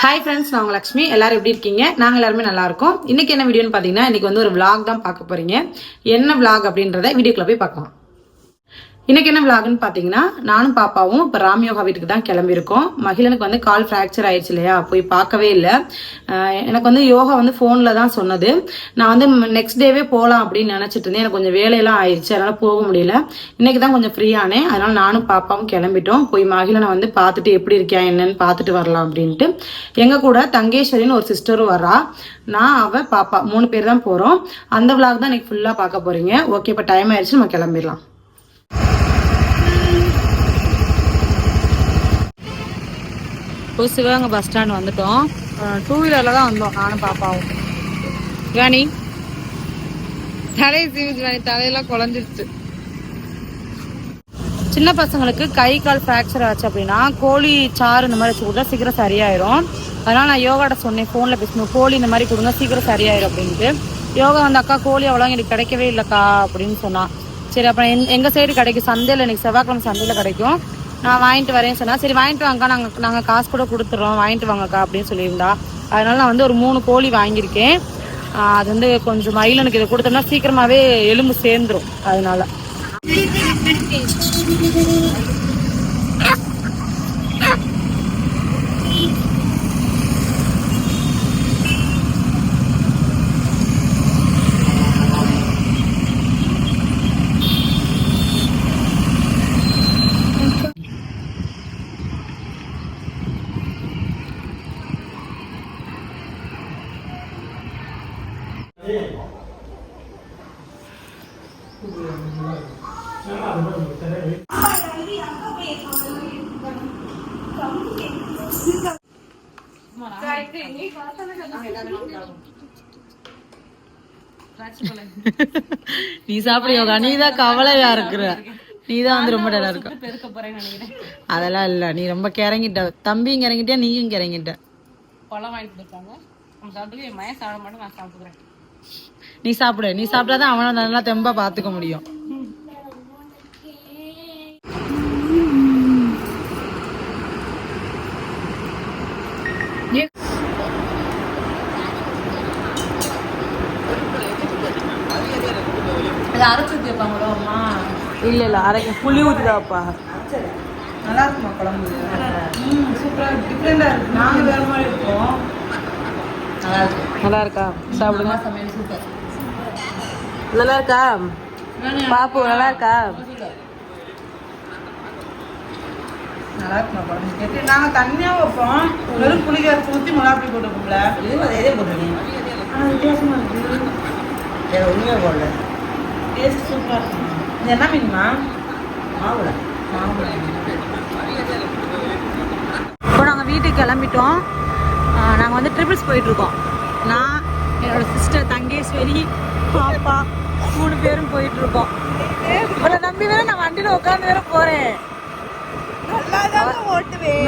Hi friends நான் உங்கள் லக்ஷ்மி. எல்லாரும் எப்படி இருக்கீங்க? நாங்கள் எல்லாருமே நல்லா இருக்கோம். இன்னைக்கு என்ன வீடியோன்னு பார்த்தீங்கன்னா இன்னைக்கு வந்து ஒரு விளாக் தான் பார்க்க போறீங்க. என்ன விளாக் அப்படின்றத வீடியோக்குள்ள போய் பார்க்கலாம். இன்னைக்கு என்ன விளாகுன்னு பார்த்தீங்கன்னா நானும் பாப்பாவும் இப்போ ராம்யோகா வீட்டுக்கு தான் கிளம்பியிருக்கோம். மகிழனுக்கு வந்து கால் ஃப்ராக்சர் ஆயிடுச்சு இல்லையா? போய் பார்க்கவே இல்லை. எனக்கு வந்து யோகா வந்து ஃபோனில் தான் சொன்னது. நான் வந்து நெக்ஸ்ட் டேவே போகலாம் அப்படின்னு நினச்சிட்டு இருந்தேன். எனக்கு கொஞ்சம் வேலையெல்லாம் ஆயிடுச்சு. அதனால் போக முடியல. இன்னைக்கு தான் கொஞ்சம் ஃப்ரீயானேன் அதனால் நானும் பாப்பாவும் கிளம்பிட்டோம். போய் மகிழனை வந்து பார்த்துட்டு எப்படி இருக்கியா என்னன்னு பார்த்துட்டு வரலாம் அப்படின்ட்டு. எங்கள் கூட தங்கேஸ்வரின்னு ஒரு சிஸ்டரும் வரா. நான் அவ பாப்பா மூணு பேர் தான் போகிறோம் அந்த விளாக் தான் இன்னைக்கு ஃபுல்லாக பார்க்க போகிறீங்க ஓகே இப்போ டைம் ஆயிடுச்சு. நம்ம கிளம்பிடலாம். இப்போ சிவகங்கை பஸ் ஸ்டாண்ட் வந்துட்டோம். டூ வீலரில் தான் வந்தோம் நானும் பாப்பாவும். ராணி தலையை சீவிச்சு ராணி தலையெல்லாம் குழஞ்சிருச்சு. சின்ன பசங்களுக்கு கை கால் ஃப்ராக்சர் ஆச்சு அப்படின்னா கோழி சாறு இந்த மாதிரி வச்சு கொடுத்தா சீக்கிரம் சரியாயிரும். அதனால் நான் யோகாட்ட சொன்னேன் ஃபோனில் பேசணும் கோழி இந்த மாதிரி கொடுங்க சீக்கிரம் சரியாயிரும் அப்படின்ட்டு. யோகா வந்து அக்கா கோழி அவ்வளோ எனக்கு கிடைக்கவே இல்லைக்கா அப்படின்னு சொன்னான் சரி அப்புறம் எங் எங்கள் சைடு கிடைக்கும் சந்தையில் எனக்கு செவ்வாய்க்கிழமை சந்தையில் கிடைக்கும். நான் வாங்கிட்டு வரேன்னு சொன்னா சரி வாங்கிட்டு வாங்கக்கா நாங்கள் நாங்கள் காசு கூட கொடுத்துட்றோம் வாங்கிட்டு வாங்கக்கா அப்படின்னு சொல்லியிருந்தா. அதனால நான் வந்து ஒரு மூணு கோழி வாங்கியிருக்கேன். அது வந்து கொஞ்சம் மயிலனுக்கு இதை கொடுத்தோம்னா சீக்கிரமாகவே எலும்பு சேர்ந்துரும். அதனால. நீ சாப்பிடு யோகா. நீ தான் கவலையா இருக்கிற. நீ தான் வந்து ரொம்ப டலா இருக்க. அதெல்லாம் இல்ல. நீ ரொம்ப கிறங்கிட்ட. தம்பியும் கிறங்கிட்டியா நீயும் கிறங்கிட்ட? பழம் வாங்கிட்டு சாப்பிட்டு என் மயம் சாப்பிட மாட்டேன் நான் நீ சாப்பிடு. நீ சாப்பிட்டாதான் அவனை நல்லா தெம்பா பாத்துக்க முடியும். அரைச்சு வைப்பாங்களோ அம்மா. இல்ல இல்ல அரைக்க புளி ஊத்துதாப்பா. நல்லா இருக்குமா குழம்பு? ம் சூப்பரா டிஃப்ரெண்டா இருக்கு. நாங்க வேற மாதிரி இருக்கோம் நல்லா இருக்கு. நல்லா இருக்கா? சாப்பிடுங்க. சமையல் சூப்பர். நல்லா இருக்கா? பாப்பு நல்லா இருக்கா? நல்லா இருக்குமா குழம்பு? எப்படி நாங்க தண்ணியா வைப்போம். வெறும் புளிக்கார ஊத்தி மிளகாப்பி போட்டு வைப்போம்ல அதே போட்டுருக்கீங்க ஆனா வித்தியாசமா இருக்கு. வேற ஒண்ணுமே போடல. டேஸ்ட் சூப்பரா இருக்கு இது என்ன மீன்மா? மாவுளை மாவுளை இப்போ நாங்கள் வீட்டுக்கு கிளம்பிட்டோம். நாங்கள் வந்து ட்ரிபிள்ஸ் போயிட்டுருக்கோம். நான் என்னோட சிஸ்டர் தங்கேஸ்வரி பாப்பா மூணு பேரும் போயிட்டுருக்கோம். இவளை நம்பி வேற நான் வண்டியில் உட்காந்து வேற போகிறேன்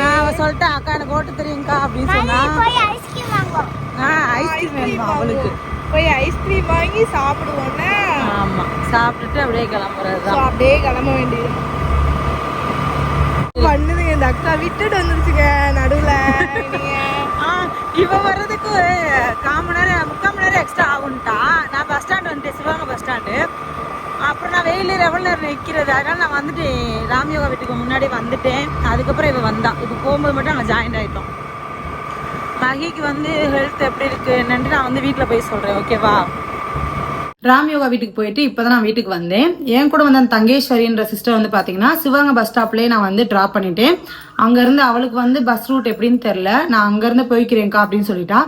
நான் அவ சொல்லிட்டேன் அக்கா எனக்கு ஓட்டு தெரியுங்கக்கா அப்படின்னு சொன்னா. ஆ ஐஸ்கிரீம் வேணுமா அவளுக்கு? போய் ஐஸ்கிரீம் வாங்கி சாப்பிடுவோன்னே ஆமா சாப்பிட்டுட்டு அப்படியே கிளம்புறது அப்படியே கிளம்ப வேண்டியது. பண்ணுதுங்க இந்த அக்கா விட்டுட்டு வந்துருச்சுங்க நடுவுல இவ வர்றதுக்கு ஒரு கால் மணி நேரம் முக்கால் மணி நேரம் எக்ஸ்ட்ரா ஆகும்ட்டா. நான் பஸ் ஸ்டாண்ட் வந்துட்டேன் சிவகங்கை பஸ் ஸ்டாண்டு அப்புறம் நான் வெயிலில் எவ்வளோ நேரம் நிற்கிறது அதனால நான் வந்துட்டேன். ராம்யோகா வீட்டுக்கு முன்னாடி வந்துட்டேன். அதுக்கப்புறம் இவ வந்தா. இப்போ போகும்போது மட்டும் நாங்கள் ஜாயின் ஆகிட்டோம் மகிக்கு வந்து ஹெல்த் எப்படி இருக்கு என்னன்ட்டு நான் வந்து வீட்டில் போய் சொல்கிறேன் ஓகேவா ராம் யோகா வீட்டுக்கு போயிட்டு இப்போதான் நான் வீட்டுக்கு வந்தேன். என் கூட வந்து அந்த தங்கேஸ்வரின்ற சிஸ்டர் வந்து பார்த்தீங்கன்னா சிவகங்கை பஸ் ஸ்டாப்லேயே நான் வந்து ட்ராப் பண்ணிட்டேன். அங்கேருந்து அவளுக்கு வந்து பஸ் ரூட் எப்படின்னு தெரில நான் அங்கேருந்து போய்க்கிறேன்க்கா அப்படின்னு சொல்லிட்டா.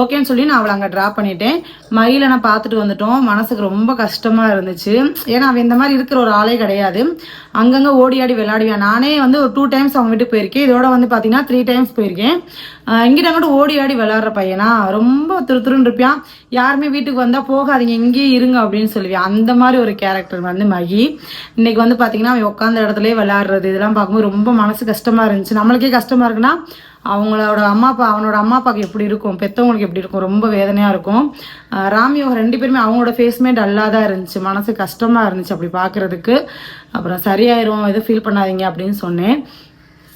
ஓகேன்னு சொல்லி நான் அவளை அங்கே ட்ராப் பண்ணிட்டேன். மயிலை நான் பார்த்துட்டு வந்துட்டோம். மனசுக்கு ரொம்ப கஷ்டமாக இருந்துச்சு. ஏன்னா அவன் இந்த மாதிரி இருக்கிற ஒரு ஆளே கிடையாது. அங்கங்கே ஓடி ஆடி விளையாடுவேன் நானே வந்து ஒரு டூ டைம்ஸ் அவங்க வீட்டுக்கு போயிருக்கேன். இதோட வந்து பார்த்தீங்கன்னா த்ரீ டைம்ஸ் போயிருக்கேன். இங்கிட்ட அங்கிட்ட ஓடி ஆடி விளையாடுற பையனா? ரொம்ப திரு துருன்னு இருப்பான் யாருமே வீட்டுக்கு வந்தால் போகாதீங்க இங்கேயே இருங்க அப்படின்னு சொல்லுவேன் அந்த மாதிரி ஒரு கேரக்டர் வந்து மகி. இன்னைக்கு வந்து பார்த்தீங்கன்னா அவன் உட்காந்த இடத்துலயே விளையாடுறது இதெல்லாம் பார்க்கும்போது ரொம்ப மனசு கஷ்டமாக இருந்துச்சு. நம்மளுக்கே கஷ்டமாக இருக்குன்னா அவங்களோட அம்மா அப்பா அவனோட அம்மா அப்பாவுக்கு எப்படி இருக்கும்? பெற்றவங்களுக்கு எப்படி இருக்கும்? ரொம்ப வேதனையாக இருக்கும். ராமி அவங்க ரெண்டு பேருமே அவங்களோட ஃபேஸ்மே டல்லாக தான் இருந்துச்சு. மனசு கஷ்டமாக இருந்துச்சு அப்படி பார்க்குறதுக்கு அப்புறம் சரியாயிரும் எதுவும் ஃபீல் பண்ணாதீங்க அப்படின்னு சொன்னேன்.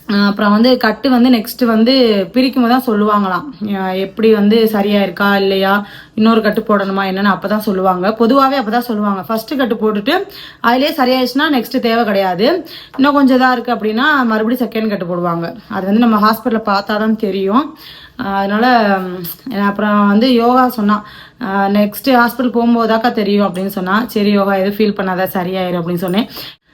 அப்புறம் வந்து கட்டு வந்து நெக்ஸ்ட் வந்து பிரிக்கும் போது தான் சொல்லுவாங்களாம் எப்படி வந்து சரியா இருக்கா இல்லையா? இன்னொரு கட்டு போடணுமா என்னன்னு அப்பதான் சொல்லுவாங்க. பொதுவாகவே அப்பதான் சொல்லுவாங்க. ஃபர்ஸ்ட் கட்டு போட்டுட்டு அதுலேயே சரியாயிடுச்சுன்னா நெக்ஸ்ட் தேவை கிடையாது. இன்னும் கொஞ்சம் இதாக இருக்கு அப்படின்னா மறுபடியும் செகண்ட் கட்டு போடுவாங்க. அது வந்து நம்ம ஹாஸ்பிட்டலில் பார்த்தா தான் தெரியும். அதனால அப்புறம் வந்து யோகா சொன்னான் நெக்ஸ்ட் ஹாஸ்பிட்டல் போகும்போதாக்கா தெரியும் அப்படின்னு சொன்னா சரி யோகா எதுவும் ஃபீல் பண்ணாத சரியாயிரும் அப்படின்னு சொன்னேன்.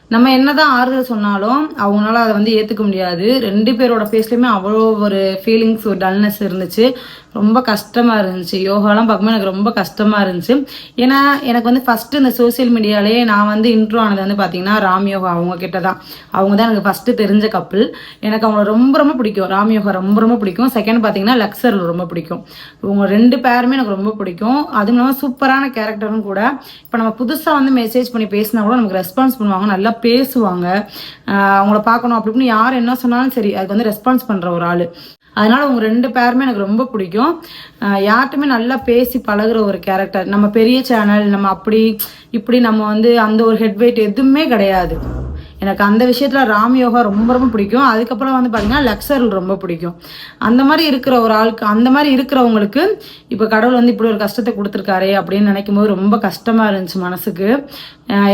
நம்ம என்னதான் ஆறுதல் சொன்னாலும் அவங்களால அதை வந்து ஏத்துக்க முடியாது. ரெண்டு பேரோட ஃபேஸ்லயுமே அவ்வளோ ஒரு ஃபீலிங்ஸ் ஒரு டல்னஸ் இருந்துச்சு. ரொம்ப கஷ்டமாக இருந்துச்சு. யோகாலாம் பார்க்கும்போது எனக்கு ரொம்ப கஷ்டமாக இருந்துச்சு. ஏன்னா எனக்கு வந்து ஃபஸ்ட்டு இந்த சோஷியல் மீடியாலேயே நான் வந்து இன்ட்ரோ ஆனது வந்து பார்த்தீங்கன்னா ராம் யோகா அவங்க கிட்ட தான். அவங்க தான் எனக்கு ஃபஸ்ட்டு தெரிஞ்ச கப்பல் எனக்கு அவங்கள ரொம்ப ரொம்ப பிடிக்கும். ராம் யோகா ரொம்ப ரொம்ப பிடிக்கும். செகண்ட் பார்த்தீங்கன்னா லக்ஸர் ரொம்ப பிடிக்கும். இவங்க ரெண்டு பேருமே எனக்கு ரொம்ப பிடிக்கும். அதுவும் இல்லாமல் சூப்பரான கேரக்டரும் கூட. இப்போ நம்ம புதுசாக வந்து மெசேஜ் பண்ணி பேசினா கூட நமக்கு ரெஸ்பான்ஸ் பண்ணுவாங்க. நல்லா பேசுவாங்க. அவங்கள பார்க்கணும் அப்படி இப்படின்னு யார் என்ன சொன்னாலும் சரி அதுக்கு வந்து ரெஸ்பான்ஸ் பண்ணுற ஒரு ஆள். அதனால் உங்கள் ரெண்டு பேருமே எனக்கு ரொம்ப பிடிக்கும். யார்ட்டுமே நல்லா பேசி பழகுற ஒரு கேரக்டர் நம்ம பெரிய சேனல் நம்ம அப்படி இப்படி நம்ம வந்து அந்த ஒரு ஹெட் வெயிட் எதுவுமே கிடையாது. எனக்கு அந்த விஷயத்தில் ராம் யோகா ரொம்ப ரொம்ப பிடிக்கும். அதுக்கப்புறம் வந்து பார்த்திங்கன்னா லக்ஸரல் ரொம்ப பிடிக்கும். அந்த மாதிரி இருக்கிற ஒரு ஆளுக்கு அந்த மாதிரி இருக்கிறவங்களுக்கு இப்போ கடவுள் வந்து இப்படி ஒரு கஷ்டத்தை கொடுத்துருக்காரு அப்படின்னு நினைக்கும் போது ரொம்ப கஷ்டமாக இருந்துச்சு மனசுக்கு.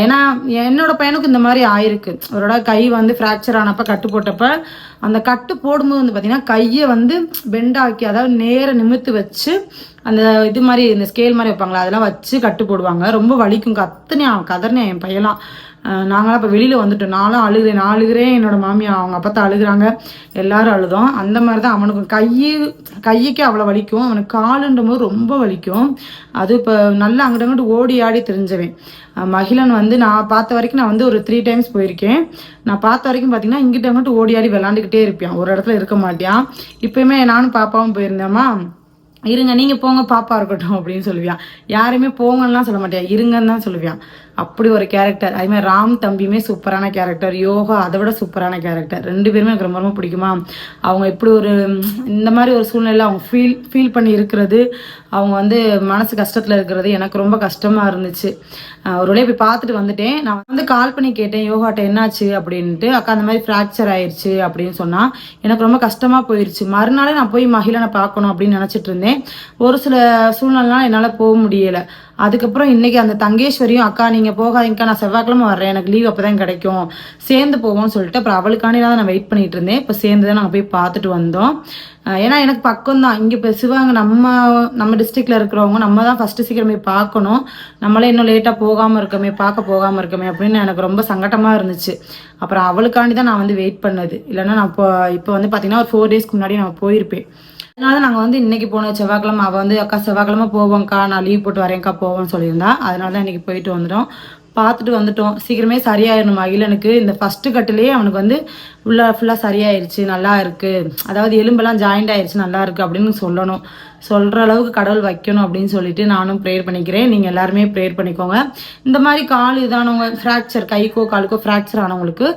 ஏன்னா என்னோட பையனுக்கு இந்த மாதிரி ஆயிருக்கு. அவரோட கை வந்து ஃப்ராக்சர் ஆனப்போ கட்டு போட்டப்ப அந்த கட்டு போடும்போது வந்து பார்த்திங்கன்னா கையை வந்து பெண்டாக்கி அதாவது நேர நிமிர்த்து வச்சு அந்த இது மாதிரி இந்த ஸ்கேல் மாதிரி வைப்பாங்களா அதெல்லாம் வச்சு கட்டு போடுவாங்க. ரொம்ப வலிக்கும். கத்துனே அவன் கதறினேன் என் பையலாம் நாங்களாம் இப்போ வெளியில் வந்துட்டோம். நானும் அழுகிறேன். நான் அழுகிறேன். என்னோட மாமியா அவங்க அப்பா தான் அழுகுறாங்க. எல்லாரும் அழுதோம். அந்த மாதிரி தான் அவனுக்கு கை கைக்கு அவ்வளோ வலிக்கும். அவனுக்கு காலுன்ற போது ரொம்ப வலிக்கும். அது இப்போ நல்லா அங்கிட்ட அங்கிட்டு ஓடி ஆடி தெரிஞ்சவேன். மகிழன் வந்து நான் பார்த்த வரைக்கும் நான் வந்து ஒரு த்ரீ டைம்ஸ் போயிருக்கேன். நான் பார்த்த வரைக்கும் பார்த்தீங்கன்னா இங்கிட்ட அங்கிட்டு ஓடி ஆடி விளாண்டுக்கிட்டே இருப்பான். ஒரு இடத்துல இருக்க மாட்டான் இப்பயுமே நானும் பாப்பாவும் போயிருந்தேம்மா. இருங்க நீங்கள் போங்க பாப்பா இருக்கட்டும் அப்படின்னு சொல்லுவியான் யாருமே போங்கன்னுலாம் சொல்ல மாட்டியா. இருங்கன்னு தான் சொல்லுவியான் அப்படி ஒரு கேரக்டர் அதே மாதிரி ராம் தம்பியுமே சூப்பரான கேரக்டர் யோகா அதை விட சூப்பரான கேரக்டர் ரெண்டு பேருமே எனக்கு ரொம்ப ரொம்ப பிடிக்குமா? அவங்க இப்படி ஒரு இந்த மாதிரி ஒரு சூழ்நிலை அவங்க ஃபீல் ஃபீல் பண்ணி இருக்கிறது அவங்க வந்து மனசு கஷ்டத்தில் இருக்கிறது எனக்கு ரொம்ப கஷ்டமாக இருந்துச்சு. ஒரு வழியா போய் பார்த்துட்டு வந்துட்டேன். நான் வந்து கால் பண்ணி கேட்டேன் யோகாட்ட என்னாச்சு? அப்படின்ட்டு. அக்கா அந்த மாதிரி ஃப்ராக்சர் ஆயிடுச்சு அப்படின்னு சொன்னால் எனக்கு ரொம்ப கஷ்டமாக போயிடுச்சு மறுநாளே நான் போய் மகிழனை பார்க்கணும் அப்படின்னு நினச்சிட்டு இருந்தேன். ஒரு சில சூழ்நிலாம் என்னால் போக முடியலை. அதுக்கப்புறம் இன்னைக்கு அந்த தங்கேஸ்வரியும் அக்கா நீங்க போகாதீங்கக்கா நான் செவ்வாய்க்கிழமை வர்றேன். எனக்கு லீவ் அப்பதான் கிடைக்கும். சேர்ந்து போவோம்னு சொல்லிட்டு அப்புறம் அவளுக்காண்டி தான் நான் வெயிட் பண்ணிட்டு இருந்தேன். இப்போ சேர்ந்து தான் நாங்கள் போய் பார்த்துட்டு வந்தோம். ஏன்னா எனக்கு பக்கம் தான். இங்கே இப்போ சிவகங்கை நம்ம நம்ம டிஸ்ட்ரிக்ட்ல இருக்கிறவங்க நம்ம தான் ஃபர்ஸ்ட் சீக்கிரம் போய் பார்க்கணும். நம்மளே இன்னும் லேட்டாக போகாமல் இருக்கமே பார்க்க போகாமல் இருக்கமே அப்படின்னு எனக்கு ரொம்ப சங்கட்டமா இருந்துச்சு. அப்புறம் அவளுக்காண்டி தான் நான் வந்து வெயிட் பண்ணது. இல்லைன்னா நான் இப்போ இப்போ வந்து பார்த்தீங்கன்னா ஒரு ஃபோர் டேஸ்க்கு முன்னாடி நான் போயிருப்பேன். அதனால நாங்க வந்து இன்னைக்கு போனோம் செவ்வாய்க்கிழமை அவ வந்து அக்கா செவ்வாய்க்கிழமை போவோம்க்கா நான் லீவ் போட்டு வரேன்க்கா போவோம்னு சொல்லியிருந்தா. அதனால தான் இன்னைக்கு போயிட்டு வந்துட்டோம். பார்த்துட்டு வந்துட்டோம். சீக்கிரமே சரியாயிடணும் மகிழனுக்கு இந்த ஃபர்ஸ்ட் கட்டிலேயே அவனுக்கு வந்து உள்ள ஃபுல்லாக சரியாயிருச்சு நல்லா இருக்கு. அதாவது எலும்பெல்லாம் ஜாயிண்ட் ஆயிருச்சு நல்லா இருக்கு அப்படின்னு சொல்லணும். சொல்கிற அளவுக்கு கடவுள் வைக்கணும் அப்படின்னு சொல்லிட்டு நானும் ப்ரேயர் பண்ணிக்கிறேன். நீங்கள் எல்லாருமே ப்ரேயர் பண்ணிக்கோங்க. இந்த மாதிரி கால் இதானவங்க ஃப்ராக்சர் கைக்கோ காலுக்கோ ஃப்ராக்சர் ஆனவங்களுக்கு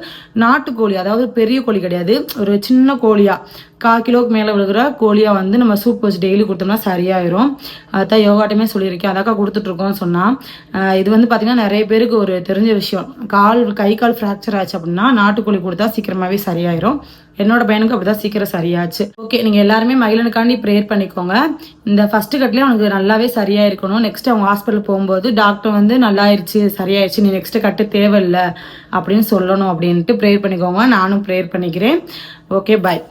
நாட்டுக்கோழி அதாவது பெரிய கோழி கிடையாது. ஒரு சின்ன கோழியாக கால் கிலோக்கு மேலே விழுகிற கோழியாக வந்து நம்ம சூப் வச்சு டெய்லி கொடுத்தோம்னா சரியாயிரும். அதான் யோகாட்டமே சொல்லியிருக்கேன். அதாக்கா கொடுத்துட்ருக்கோம்னு சொன்னால் இது வந்து பார்த்திங்கன்னா நிறைய பேருக்கு ஒரு தெரிஞ்ச விஷயம். கால் கை கால் ஃப்ராக்சர் ஆச்சு அப்படின்னா நாட்டுக்கோழி கொடுத்தா சீக்கிரமாகவே சரியாயிரும். என்னோட பையனுக்கு அப்படிதான் சீக்கிரம் சரியாச்சு. ஓகே நீங்கள் எல்லாருமே மகிழனுக்காண்டி ப்ரேயர் பண்ணிக்கோங்க. இந்த ஃபஸ்ட்டு கட்லேயே அவனுக்கு நல்லாவே சரியாக இருக்கணும் நெக்ஸ்ட் அவங்க ஹாஸ்பிட்டல் போகும்போது டாக்டர் வந்து நல்லாயிருச்சு சரியாயிருச்சு நீ நெக்ஸ்ட்டு கட்டு தேவையில்லை அப்படின்னு சொல்லணும் அப்படின்ட்டு ப்ரேயர் பண்ணிக்கோங்க. நானும் ப்ரேயர் பண்ணிக்கிறேன். Okay bye